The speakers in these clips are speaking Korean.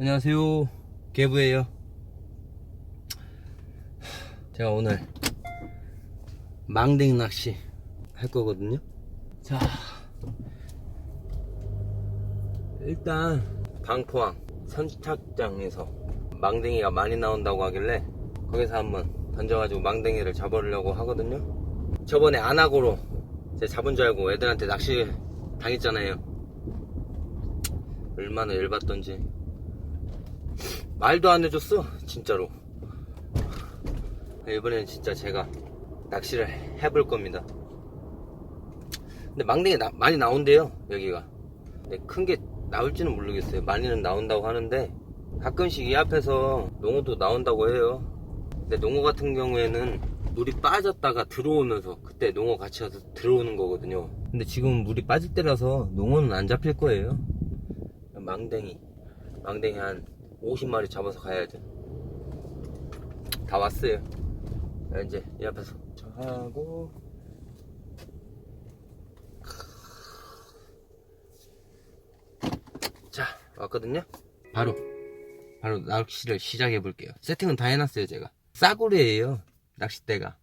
안녕하세요. 개부예요. 제가 오늘 망댕이 낚시 할 거거든요. 자 일단 방포항 선착장에서 망댕이가 많이 나온다고 하길래 거기서 한번 던져가지고 망댕이를 잡으려고 하거든요. 저번에 안하고로 제가 잡은 줄 알고 애들한테 낚시 당했잖아요. 얼마나 열받던지 말도 안 해줬어 진짜로. 이번에는 진짜 제가 낚시를 해볼 겁니다. 근데 망댕이 나- 많이 나온대요 여기가. 근데 큰 게 나올지는 모르겠어요. 많이는 나온다고 하는데 가끔씩 이 앞에서 농어도 나온다고 해요. 근데 농어 같은 경우에는 물이 빠졌다가 들어오면서 그때 농어 같이 와서 들어오는 거거든요. 근데 지금 물이 빠질 때라서 농어는 안 잡힐 거예요. 망댕이. 망댕이 한 50마리 잡아서 가야죠 다 왔어요. 자, 이제 이 앞에서. 저 하고. 자 왔거든요? 바로 바로 낚시를 시작해 볼게요. 세팅은 다 해놨어요 제가. 싸구려예요 낚싯대가.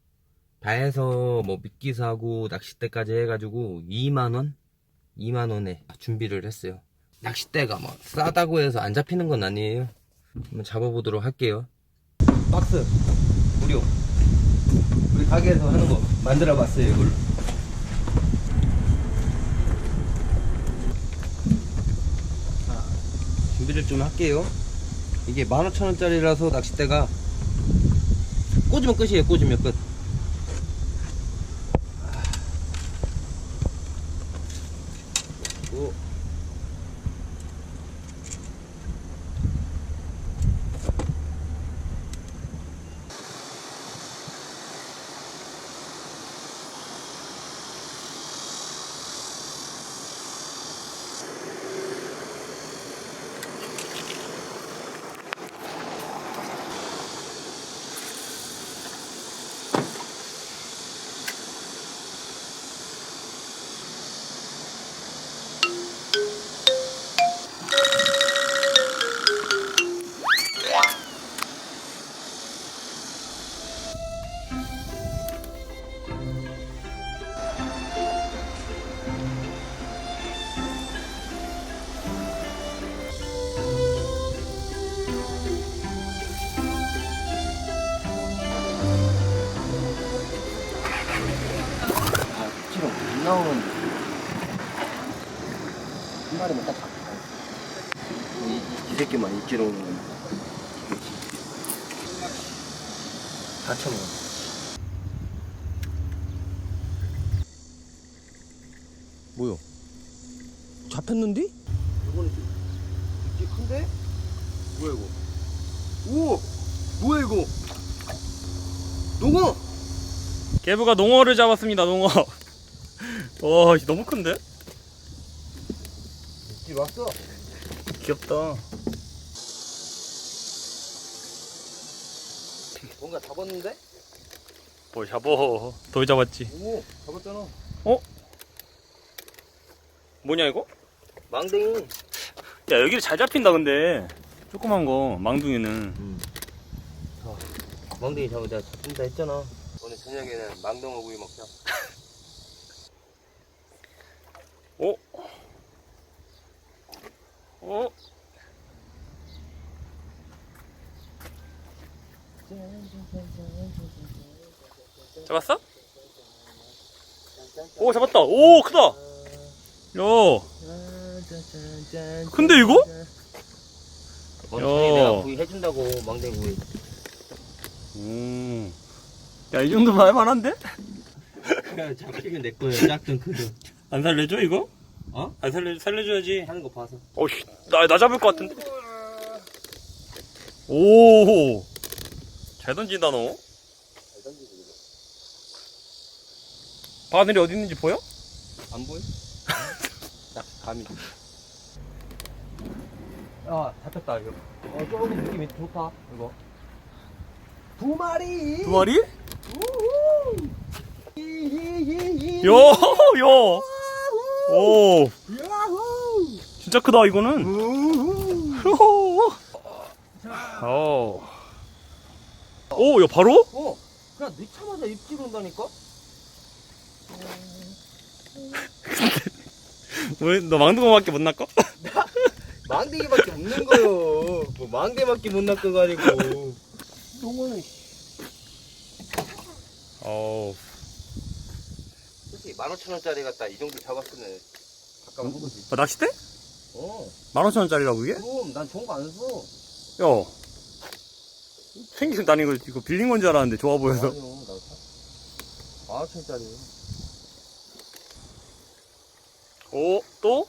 다 해서 뭐 미끼 사고 낚싯대까지 해가지고 2만원? 2만원에 준비를 했어요 낚싯대가 뭐 싸다고 해서 안 잡히는 건 아니에요. 한번 잡아보도록 할게요. 박스 무료. 우리 가게에서 하는 거 만들어 봤어요 이걸로. 자, 준비를 좀 할게요. 이게 15,000원짜리라서 낚싯대가 꽂으면 끝이에요 꽂으면 끝 나오는 한 마리만 딱 잡고 이, 이, 이 새끼만 2kg 오는 건 4,000원 뭐야? 잡혔는데? 이거는 되게 큰데? 뭐야 이거? 오! 뭐야 이거? 농어! 개부가 농어를 잡았습니다 농어 와 너무 큰데? 길 왔어? 귀엽다. 뭔가 잡았는데? 뭘 잡어? 돌 잡았지. 오 잡았잖아. 뭐냐 이거? 망댕이. 야 여기를 잘 잡힌다 근데. 조그만 거 망둥이는. 음. 자, 망댕이 잡아 내가 잡힌다 했잖아. 오늘 저녁에는 망둥어 구이 먹자 오? 오? 잡았어? 오 잡았다 오 크다 야 근데 이거? 내가 구이 해준다고 망댕이 구이 음. 야, 이 정도면 할만한데? 그냥 잡히면 내 거야 작든 크든 안 살려줘, 이거? 어? 안 살려, 살려줘야지. 하는 거 봐서 어씨, 나, 나 잡을 것 같은데? 오! 잘 던진다, 너. 바늘이 어디 있는지 보여? 안 보여? 딱 감이 아 잡혔다 이거 어 조금 느낌이 좋다 이거 두 마리 두 마리? 우후! 요, 요! 오, 야호! 진짜 크다, 이거는. 우후! 호호. 오. 오, 야, 바로? 어, 그냥 넣자마자 입질 온다니까? 왜, 너 망둥어밖에 못 낚아? 망대기밖에 없는 거요. 뭐 망대밖에 못 낚아가 아니고. 똥을 어우. 솔직히 15,000원짜리 갖다 이 정도 잡았으면 가까운 거지. 아, 낚싯대? 어, 15,000원짜리라고, 이게? 그럼 난 좋은 거 안 써. 야. 생긴, 난 이거, 이거 빌린 건 줄 알았는데 좋아 보여서. 아니요, 나 15,000원짜리. 오, 또?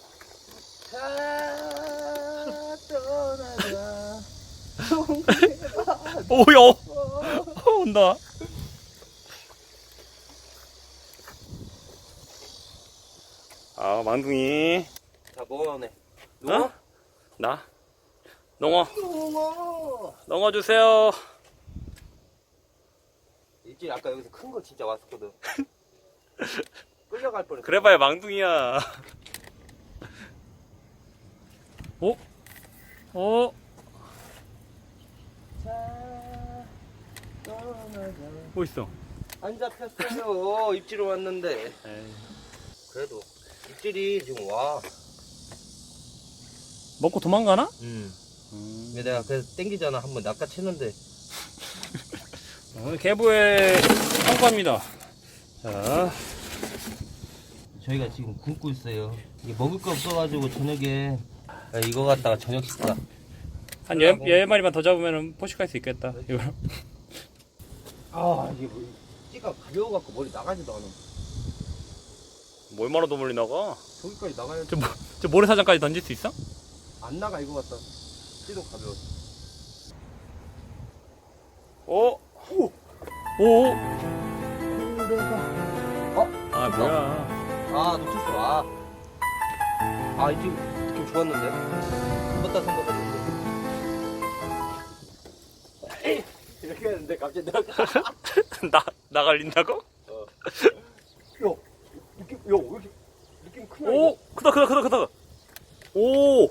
다 떠나가. 오, 야. 어, 온다. 아, 망둥이. 자, 뭐하네? 어? 나? 농어, 농어. 농어 주세요. 일주일 아까 여기서 큰 거 진짜 왔었거든. 끌려갈 뻔했어. 그래봐야 망둥이야. 어? 어? 자, 떠나가. 뭐 있어? 안 잡혔어요. 입질이 왔는데. 그래도 입질이 지금 와. 먹고 도망가나? 음. 음. 근데 내가 그래서 땡기잖아. 한번 낚아챘는데. 오늘 개부의 성과입니다. 자, 저희가 지금 굶고 있어요. 이게 먹을 거 없어가지고 저녁에 야, 이거 갖다가 저녁 식사. 한 열, 열 마리만 더 잡으면 포식할 수 있겠다. 이거. 아 이게 뭐 찌가 가벼워갖고 머리 나가지도 않아. 뭐 얼마나 더 멀리 나가? 저기까지 나가야 저, 모- 저 모래사장까지 던질 수 있어? 안 나가 이거 같다. 찌도 가벼워. 오! 오! 오! 어? 아, 뭐야. 아 놓쳤어. 아. 아 이제 느낌 좋았는데. 죽었다 생각했는데. 이렇게 했는데 갑자기 내가 나, 나 갈린다고? 야 느낌 야왜 이렇게 느낌 크냐? 오! 크다, 크다, 크다, 크다. 오!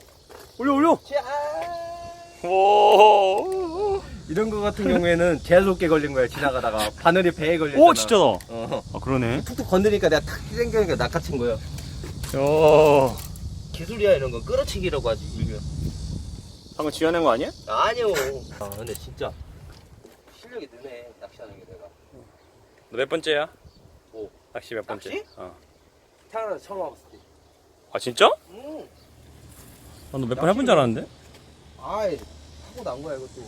올려, 올려! 자. 오! 이런 거 같은 경우에는 재수없게 걸린 거야 지나가다가 바늘이 배에 걸렸잖아. 오, 진짜다. 어. 아, 그러네. 툭툭 건드리니까 내가 탁 땡겨니까 낚아챈 거야. 야 기술이야 이런 거 끌어치기라고 하지 일명. 방금 지어낸 거 아니야? 아니요. 아 근데 진짜 실력이 느네 낚시하는 게 내가. 너 몇 번째야? 오. 낚시 몇 번째? 낚시? 어. 태어나서 처음 와봤을 때. 아, 진짜? 음. 아, 너 몇 번 해본 줄 알았는데? 아이 하고 난 거야 이것도.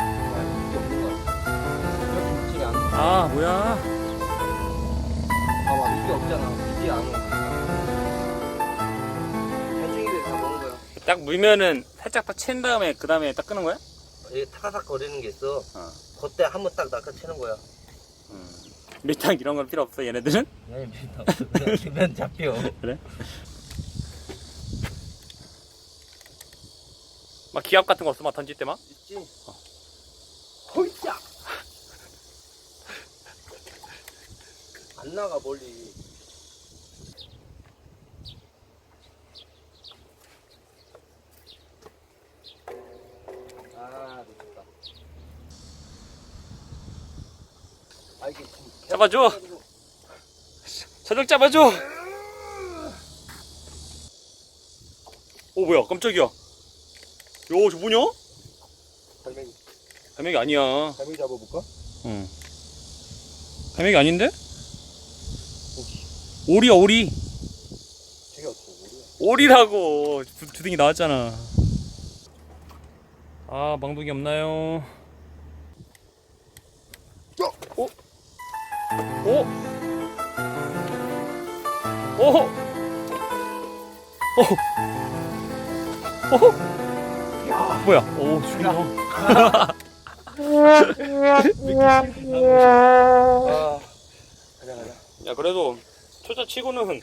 아, 이게. 아, 뭐야. 봐봐 이게 없잖아. 입질이 안다 거야. 딱 물면은 살짝 딱친 다음에 그 다음에 딱 끄는 거야? 이게 타가닥 거리는 게 있어. 어. 그때 한번 딱 낚아채는 거야. 밀당 이런 건 필요 없어 얘네들은? 아니 밀당 없어. 그냥 잡혀. 그래? 막 기압 같은 거 없어 막 던질 때 막? 있지? 허이짜! 안 나가 멀리. 아 놓쳤다. 아 이게 지금 잡아줘. 저녁 잡아줘 오 뭐야 깜짝이야 요저 뭐냐? 갈매기 갈매기 아니야 갈매기 잡아볼까? 응 갈매기 아닌데? 오리야 오리 저게 어떻게 모르야? 오리라고 주, 주둥이 나왔잖아 아 망둥이 없나요? 오? 오? 오? 뭐야? 오 죽이네 아 가자 가자. 야 그래도 초짜 치고는 한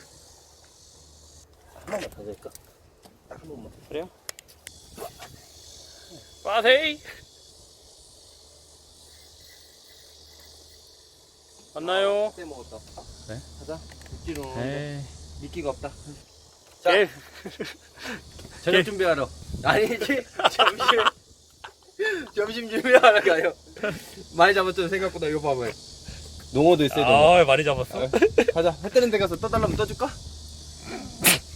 번만 더 될까? 딱 한 번만. 그래요? 빠세이 맞나요? 때 먹었다. 네? 가자. 육지로 에이 미끼가 없다. 자, 예. 저녁 게- 준비하러. 아니지? 점심. 점심 준비하러 가요. 많이 잡았죠, 생각보다. 이거 봐봐요. 농어도 있어요, 농어. 아 많이 잡았어. 가자. 해 뜨는 데 가서 떠달라면 떠줄까?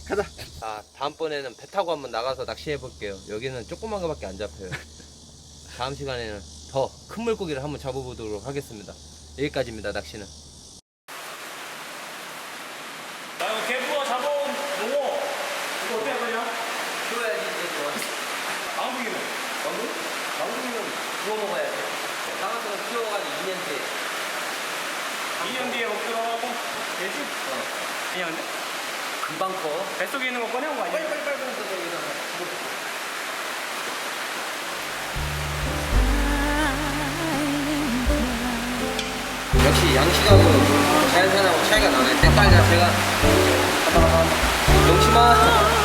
가자. 아, 다음번에는 배 타고 한번 나가서 낚시해 볼게요. 여기는 조그만 거밖에 안 잡혀요. 다음 시간에는 더 큰 물고기를 한번 잡아보도록 하겠습니다. 여기까지입니다, 낚시는. 나 이거 개부어 잡아온 농어. 이거 어떻게 할 거냐? 키워야지, 이제 좋아. 망둥이는. 망둥이? 망둥이는 구워 먹어야지. 나가서는 키워가지고 2년 뒤에. 2년 뒤에 먹기로 하고. 되지? 어, 아니야 근데? 금방 커. 뱃속에 있는 거 꺼내온 거 아니야? 빨리빨리 해서 저기다가 집어넣고. 역시 양식하고 자연산하고 차이가 나네. 색깔 자체가. 명심아.